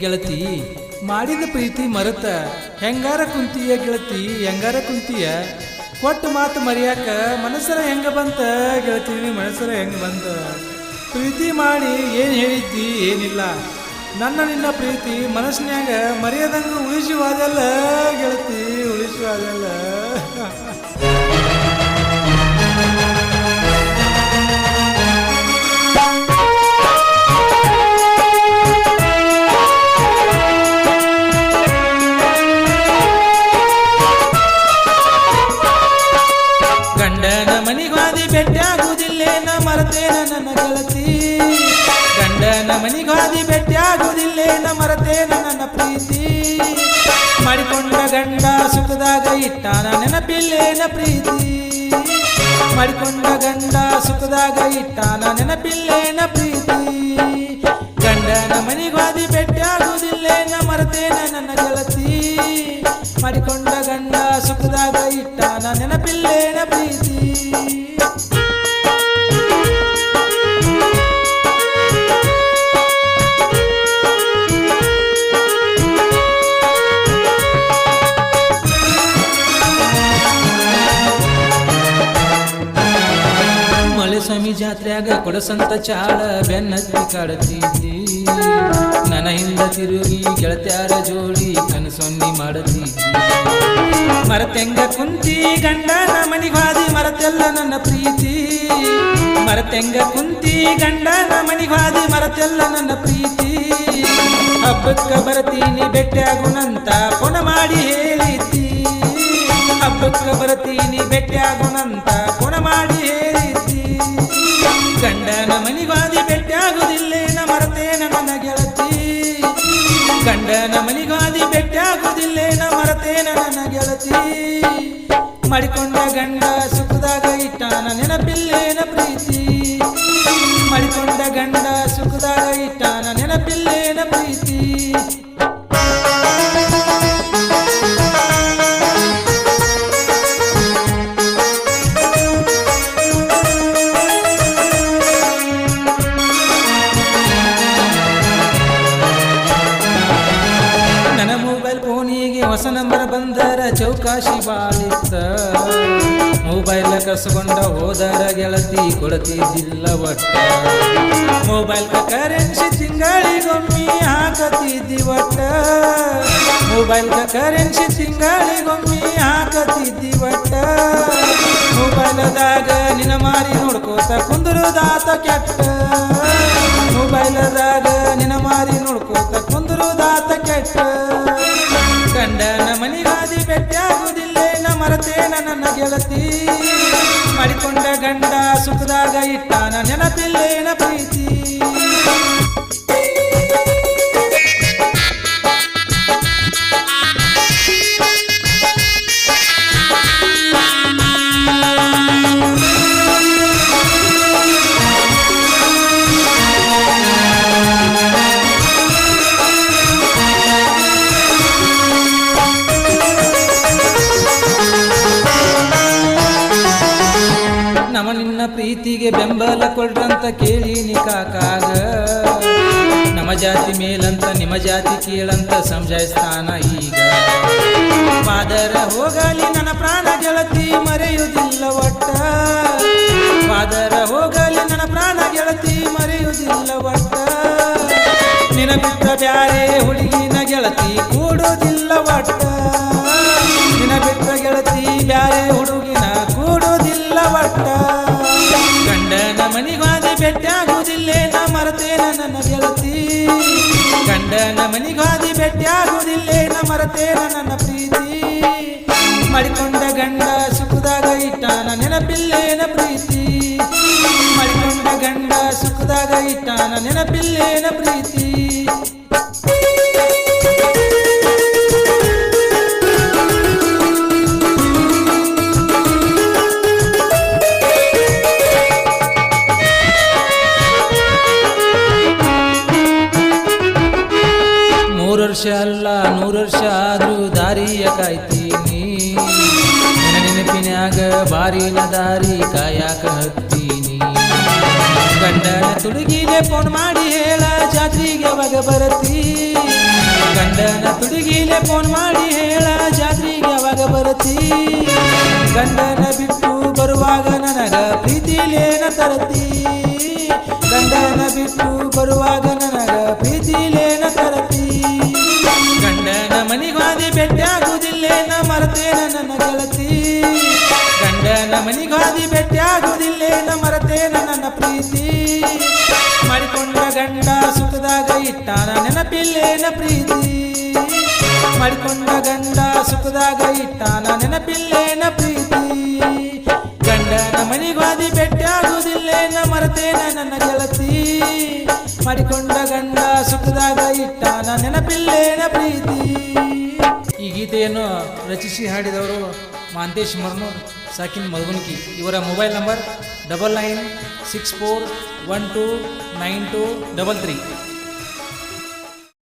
ಗೆಳತಿ, ಮಾಡಿದ ಪ್ರೀತಿ ಮರತ ಹೆಂಗಾರ ಕುಂತೀಯ ಗೆಳತಿ, ಹೆಂಗಾರ ಕುಂತೀಯ? ಕೊಟ್ಟು ಮಾತು ಮರಿಯಾಕ ಮನಸ್ಸರ ಹೆಂಗ ಬಂತ? ಗೆಳತಿ ಮನಸ್ಸರ ಹೆಂಗ ಬಂತ? ಪ್ರೀತಿ ಮಾಡಿ ಏನು ಹೇಳಿದ್ದಿ? ಏನಿಲ್ಲ. ನನ್ನ ನಿನ್ನ ಪ್ರೀತಿ ಮನಸ್ಸಿನ್ಯಾಗ ಮರೆಯದಂಗ ಉಳಿಸುವಾದಲ್ಲ ಗೆಳತಿ ಉಳಿಸುವಾದಲ್ಲ ಮರತೇನ ನನ್ನ ಗೆಳತಿ ಗಂಡನ ಮನಿಗಾದಿ ಬೆಟ್ಟಾಗುವುದಿಲ್ಲೇನ ಮರತೇನ ನನ್ನ ಪ್ರೀತಿ ಮಾಡಿಕೊಂಡ ಗಂಡ ಸುಖದಾಗ ಇಟ್ಟಾನ ನೆನಪಿಲ್ಲೇನ ಪ್ರೀತಿ ಮಾಡಿಕೊಂಡ ಗಂಡ ಸುಖದಾಗ ಇಟ್ಟಾನ ನೆನಪಿಲ್ಲೇನ ಪ್ರೀತಿ ಗಂಡನ ಮನಿಗಾದಿ ಬೆಟ್ಟಾಗುವುದಿಲ್ಲೇನ ಮರತೇನ ನನ್ನ ಗೆಳತಿ ಮಾಡಿಕೊಂಡ ಗಂಡ ಸುಖದಾಗ ಇಟ್ಟಾನ ನೆನಪಿಲ್ಲೇನ ಸ್ವಾಮಿ ಜಾತ್ರೆಯಾಗ ಕೊಡಸಂತ ಚಾಳ ಬೆನ್ನತ್ತಿ ಕಾಡತಿದ್ದಿ. ನನ್ನ ಹಿಂದ ತಿರುಗಿ ಗೆಳತ್ಯಾರ ಜೋಡಿ ಕನಸೊನ್ನಿ ಮಾಡತಿದ್ದಿ. ಮರತೆಂಗ ಕುಂತಿ ಗಂಡನ ಮನಿಗಾದಿ ಮರತೆಲ್ಲ ನನ್ನ ಪ್ರೀತಿ. ಮರತೆಂಗ ಕುಂತಿ ಗಂಡನ ಮನಿಗಾದಿ ಮರತೆಲ್ಲ ನನ್ನ ಪ್ರೀತಿ. ಹಬ್ಬಕ್ಕ ಬರತೀನಿ ಬೆಟ್ಟಾಗುಣಂತ ಪುನ ಮಾಡಿ ಹೇಳಿದ್ದಿ. ಹಬ್ಬಕ್ಕ ಬರತೀನಿ ಬೆಟ್ಟಾಗುಣಂತ ಗಂಡನ ಬೆಟ್ಟ ಬೆಟ್ಟಾಗುದಿಲ್ಲೇನ ಮರತೇನ ನನ್ನ ಗೆಳತಿ? ಮಡಿಕೊಂಡ ಗಂಡ ಸುಖದಾಗ ಇಟ್ಟಾನ? ನೆನಪಿಲ್ಲೇನ ಪ್ರೀತಿ? ಮಡಿಕೊಂಡ ಗಂಡ ಸುಖದಾಗ ಇಟ್ಟಾನ? ನೆನಪಿಲ್ಲೇನ ಪ್ರೀತಿ? ಬಂದರ ಚೌಕಾಶಿ ಬಾಲಿತ್ತ. ಮೊಬೈಲ್ ಕಸ್ಕೊಂಡ ಹೋದರ ಗೆಳತಿ ಕೊಡತಿದ್ದಿಲ್ಲ ಒಟ್ಟ ಮೊಬೈಲ್ ಕರೆನ್ಸಿ ತಿಂಗಳಿಗೊಮ್ಮಿ ಹಾಕತಿದ್ದಿ ಒಟ್ಟ ಮೊಬೈಲ್ ಕರೆನ್ಸಿ ತಿಂಗಳಿಗೊಮ್ಮಿ ಹಾಕತಿದ್ದಿ ಒಟ್ಟ ಮೊಬೈಲದಾಗ ನಿನ ಮಾರಿ ನೋಡ್ಕೋತ ಕುಂದರುದಾತ ಕೆಟ್ಟ. ಮೊಬೈಲದಾಗ ನಿನ ಮಾರಿ ನೋಡ್ಕೋತ ಕುಂದರುದಾತ ಕೆಟ್ಟ. ಗಂಡನ ಮನಿಗಾದಿ ಬೆಟ್ಟಿಯಾಗುವುದಿಲ್ಲ ಮರತೇನ ನನ್ನ ಗೆಳತಿ. ಮಾಡಿಕೊಂಡ ಗಂಡ ಸುಖದಾಗ ಇಟ್ಟಾನ ನೆನಪಿಲ್ಲೇನ ಪ್ರೀತಿ. ಪ್ರೀತಿಗೆ ಬೆಂಬಲ ಕೊಡ್ರಂತ ಕೇಳೀನಿ ಕಾಕಾಗ. ನಮ್ಮ ಜಾತಿ ಮೇಲಂತ, ನಿಮ್ಮ ಜಾತಿ ಕೇಳಂತ ಸಮಜಾಯಿಸ್ತಾನ ಈಗ. ಮಾದರ ಹೋಗಲಿ ನನ್ನ ಪ್ರಾಣ ಗೆಳತಿ, ಮರೆಯುವುದಿಲ್ಲ ಒಟ್ಟ. ಮಾದರ ಹೋಗಲಿ ನನ್ನ ಪ್ರಾಣ ಗೆಳತಿ, ಮರೆಯುವುದಿಲ್ಲ ಒಟ್ಟ. ನಿನ ಬಿಟ್ಟ ಬ್ಯಾರೆ ಹುಡುಗಿನ ಗೆಳತಿ ಕೂಡುವುದಿಲ್ಲ ಒಟ್ಟ. ನಿನ ಬಿಟ್ಟ ಗೆಳತಿ ಬ್ಯಾರೆ ಹುಡುಗಿನ ಕೂಡುವುದಿಲ್ಲ ಒಟ್ಟ. ಮನಿಗಾದಿ ನಾ ಮರತೇನ ನನ್ನ ಗೆಳತಿ. ಗಂಡನ ಮನಿಗಾದಿ ನಾ ಮರತೇನ ನನ್ನ ಪ್ರೀತಿ. ಮಡಿಕೊಂಡ ಗಂಡ ಸುಖದಾಗ ಇಟ್ಟಾನ ನೆನಪಿಲ್ಲೇನ ಪ್ರೀತಿ. ಮಡಿಕೊಂಡ ಗಂಡ ಸುಖದಾಗ ಇಟ್ಟಾನ ನೆನಪಿಲ್ಲೇನ ಪ್ರೀತಿ. ವರ್ಷ ಅಲ್ಲ, ನೂರು ವರ್ಷ ಆದ್ರೂ ದಾರಿಯ ಕಾಯ್ತೀನಿ. ನೆನಪಿನಾಗ ಬಾರಿನ ದಾರಿ ಕಾಯಕ ಹತ್ತೀನಿ. ಗಂಡನ ತುಡುಗಿಗೆ ಫೋನ್ ಮಾಡಿ ಹೇಳ, ಜಾತ್ರಿಗೆ ಅವಾಗ ಬರತಿ? ಗಂಡನ ತುಡುಗಿಲೆ ಫೋನ್ ಮಾಡಿ ಹೇಳ, ಜಾತ್ರಿಗೆ ಅವಾಗ ಬರತಿ? ಗಂಡನ ಬಿಟ್ಟು ಬರುವಾಗ ನನಗ ಪ್ರೀತಿಲೇನ ತರತಿ? ಗಂಡನ ಬಿಟ್ಟು ಬರುವಾಗ ನನಗ ಪ್ರೀತಿಲೇ ನನ್ನ ಗೆಳತಿ ಗಂಡನ ಮನಿಗಾದಿ ಬೆಟ್ಟಾಗುವುದಿಲ್ಲೇನ ಮರತೇನ ನನ್ನ ಪ್ರೀತಿ ಮಾಡಿಕೊಂಡ ಗಂಡ ಸುಖದಾಗ ಇಟ್ಟಾನ ನೆನಪಿಲ್ಲೇನ ಪ್ರೀತಿ ಮಾಡಿಕೊಂಡ ಗಂಡ ಸುಖದಾಗ ಇಟ್ಟಾನ ನೆನಪಿಲ್ಲೇನ ಪ್ರೀತಿ ಗಂಡನ ಮನಿಗಾದಿ ಬೆಟ್ಟಾಗುವುದಿಲ್ಲೇನ ಮರತೇನ ನನ್ನ ಗೆಳತಿ ಮಾಡಿಕೊಂಡ ಗಂಡ ಸುಖದಾಗ ಇಟ್ಟಾನ ನೆನಪಿಲ್ಲೇನ ಪ್ರೀತಿ ಈ ಗೀತೆಯನ್ನು ರಚಿಸಿ ಹಾಡಿದವರು ಮಾಂತೇಶ್ ಮರ್ಮು ಸಾಕಿನ್ ಮಧುಬನ್ಕಿ. ಇವರ mobile number double nine six four one two nine two double three.